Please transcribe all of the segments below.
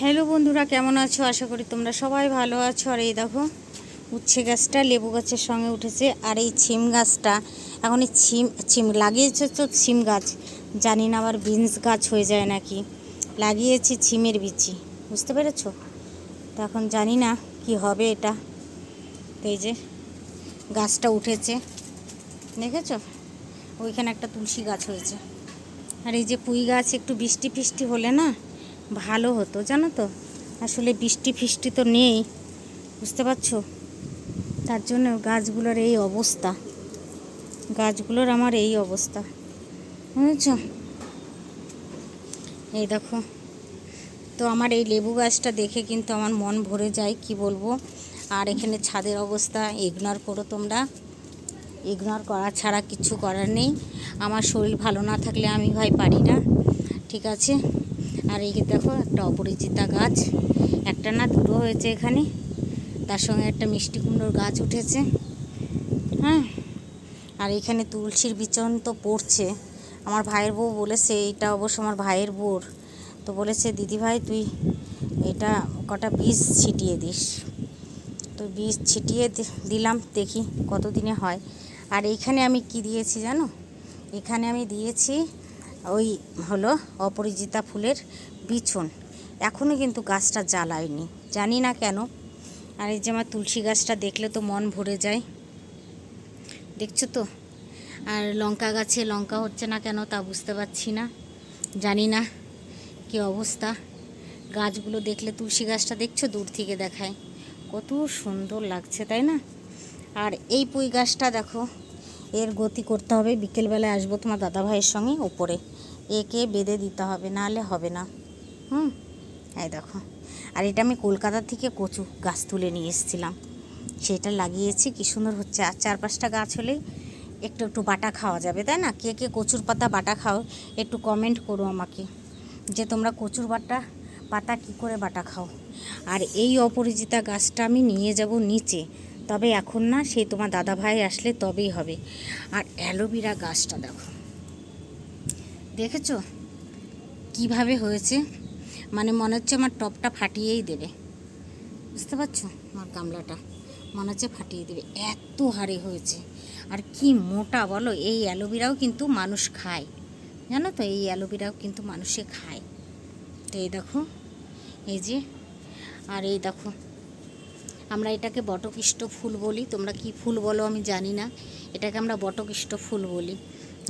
Hello বন্ধুরা, কেমন আছো? আশা করি তোমরা সবাই ভালো আছো। আর এই দেখো, উচ্ছে গাছটা, লেবু গাছের সঙ্গে উঠেছে। আর এই ছিম গাছটা, এখন এই ছিম ছিম লাগিয়েছে তো ছিম গাছ। জানি না আবার বিনস গাছ হয়ে যায় নাকি। লাগিয়েছি ছিমের বিচি, বুঝতে পেরেছ? তো এখন জানি না কি হবে এটা। এই যে, গাছটা উঠেছে। দেখেছ? ওইখানে একটা তুলসী গাছ হয়েছে। আর এই যে পুঁই গাছ, একটু বৃষ্টি ফিষ্টি হলে না ভালো হতো, জানো তো? আসলে বৃষ্টি ফিষ্টি তো নেই, বুঝতে পারছ? তার জন্য গাছগুলোর এই অবস্থা, গাছগুলোর আমার এই অবস্থা, বুঝেছ? এই দেখো, তো আমার এই লেবু গাছটা দেখে কিন্তু আমার মন ভরে যায়, কি বলব? আর এখানে ছাদের অবস্থা ইগনোর করো তোমরা। ইগনোর করা ছাড়া কিছু করার নেই। আমার শরীর ভালো না থাকলে আমি ভাই পারি না, ঠিক আছে? আর এই দেখো, একটা অপরিচিতা গাছ। একটা না দুটো হয়েছে এখানে। তার সঙ্গে একটা মিষ্টি কুমড়োর গাছ উঠেছে। হ্যাঁ? আর এখানে তুলসীর বিচন তো পড়ছে। আমার ভাইয়ের বউ বলেছে, এইটা অবশ্য আমার ভাইয়ের বউর তো বলেছে, দিদি ভাই, তুই এটা কটা বীজ ছিটিয়ে দিস। তো বীজ ছিটিয়ে দিলাম, দেখি কতদিনে হয়। আর এইখানে আমি কি দিয়েছি জানো? এখানে আমি দিয়েছি ওই হলো অপরিচিতা ফুলের বিছন। এখনও কিন্তু গাছটা জ্বালায়নি। জানি না কেন। আর এই যে আমার তুলসী গাছটা দেখলে তো মন ভরে যায়। দেখছ তো? আর লঙ্কা গাছে লঙ্কা হচ্ছে না কেন তা বুঝতে পারছি না। জানি না কি অবস্থা। গাছগুলো দেখলে তুলসী গাছটা দেখছ? দূর থেকে দেখায়। কত সুন্দর লাগছে, তাই না? আর এই পুঁই গাছটা দেখো এর গতি করতে হবে। বিকেলবেলায় আসব তোমার দাদা ভাইয়ের সঙ্গে উপরে একে বেঁধে দিতে হবে, নাহলে হবে না। হুম? এই দেখো। আর এটা আমি কলকাতা থেকে কচু গাছ তুলে নিয়ে এসেছিলাম। সেটা লাগিয়েছি, কি সুন্দর হচ্ছে। আর চার পাঁচটা গাছ হলেই একটু একটু বাটা খাওয়া যাবে, তাই না? কে কে কচুর পাতা বাটা খাও, একটু কমেন্ট করো আমাকে। যে তোমরা কচুর বাটা, পাতা কি করে বাটা খাও? আর এই অপরিচিতা গাছটা আমি নিয়ে যাব নিচে। তবে এখন না সেই তোমার দাদা ভাই আসলে তবেই হবে। আর অ্যালোভেরা গাছটা দেখো। দেখেছ? কীভাবে হয়েছে? মানে মনে হচ্ছে আমার টপটা ফাটিয়েই দেবে। বুঝতে পারছ? আমার গামলাটা মনে হচ্ছে ফাটিয়ে দেবে। এত হারে হয়েছে। আর কি মোটা বলো, এই অ্যালোভেরাও কিন্তু মানুষ খায়। জানো তো, এই অ্যালোভেরাও কিন্তু মানুষে খায়। তো এই দেখো, এই যে, আর এই দেখো আমরা এটাকে বটকৃষ্ট ফুল বলি। তোমরা কি ফুল বলো আমি জানি না। এটাকে আমরা বটকৃষ্ট ফুল বলি।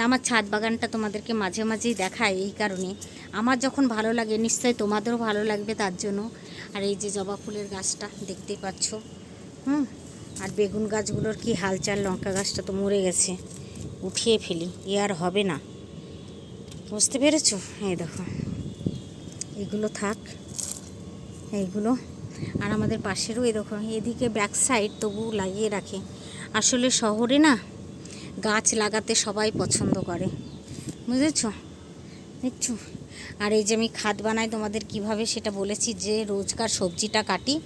আমার ছাদ বাগানটা তোমাদেরকে মাঝে মাঝেই দেখায় এই কারণে। আমার যখন ভালো লাগে, নিশ্চয়ই তোমাদেরও ভালো লাগবে তার জন্য। আর এই যে জবা ফুলের গাছটা, দেখতেই পাচ্ছ। হুম, আর বেগুন গাছগুলোর কি হালচাল, লঙ্কা গাছটা তো মরে গেছে। উঠিয়ে ফেলি, এ আর হবে না। বুঝতে পেরেছ? এই দেখো, এগুলো থাক, এইগুলো আর আমাদের পাশেরও দেখো, এদিকে ব্যাক সাইড তবু লাগিয়ে রাখে। আসলে শহরে না গাছ লাগাতে সবাই পছন্দ করে। বুঝেছ? দেখছ? আর এই যে আমি খাদ বানাই, তোমাদের কীভাবে সেটা বলেছি, যে রোজকার সবজিটা কাটি,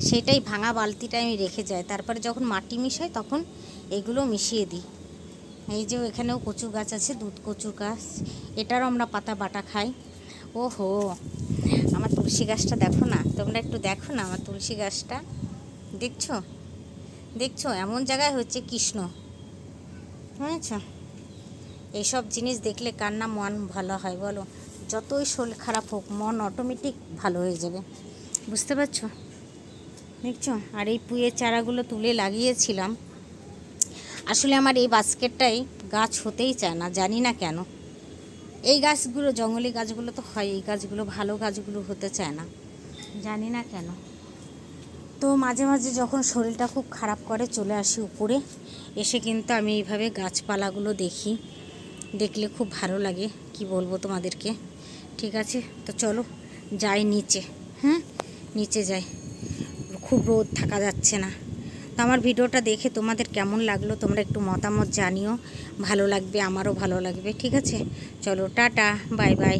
সেটাই ভাঙা বালতিটা আমি রেখে যাই। তারপরে যখন মাটি মিশাই, তখন এগুলো মিশিয়ে দিই। এই যে এখানেও কচু গাছ আছে, দুধ কচু গাছ, এটারও আমরা পাতা বাটা খাই। ওহো! আমার তুলসী গাছটা দেখো না, তোমরা একটু দেখো না আমার তুলসী গাছটা। দেখছ? দেখছ? এমন জায়গায় হচ্ছে কৃষ্ণ। বুঝেছ? এইসব জিনিস দেখলে কার না মন ভালো হয় বলো? যতই শরীর খারাপ হোক, মন অটোমেটিক ভালো হয়ে যাবে। বুঝতে পারছ? দেখছ? আর এই পুয়ের চারাগুলো তুলে লাগিয়েছিলাম। আসলে আমার এই বাস্কেটটাই গাছ হতেই চায় না, জানি না কেন। এই গাছগুলো, জঙ্গলি গাছগুলো তো হয়, এই গাছগুলো ভালো গাছগুলো হতে চায় না। জানি না কেন। তো মাঝে মাঝে যখন শরীরটা খুব খারাপ করে, চলে আসি উপরে, এসে কিন্তু আমি এইভাবে গাছপালাগুলো দেখি। দেখলে খুব ভালো লাগে, কি বলব তোমাদেরকে? ঠিক আছে? তো চলো, যাই নিচে। হ্যাঁ নিচে যাই। খুব রোদ থাকা যাচ্ছে না। তো আমার ভিডিওটা দেখে তোমাদের কেমন লাগল তোমরা একটু মতামত জানিও। ভালো লাগবে, আমারও ভালো লাগবে, ঠিক আছে? চলো, টাটা, বাই বাই।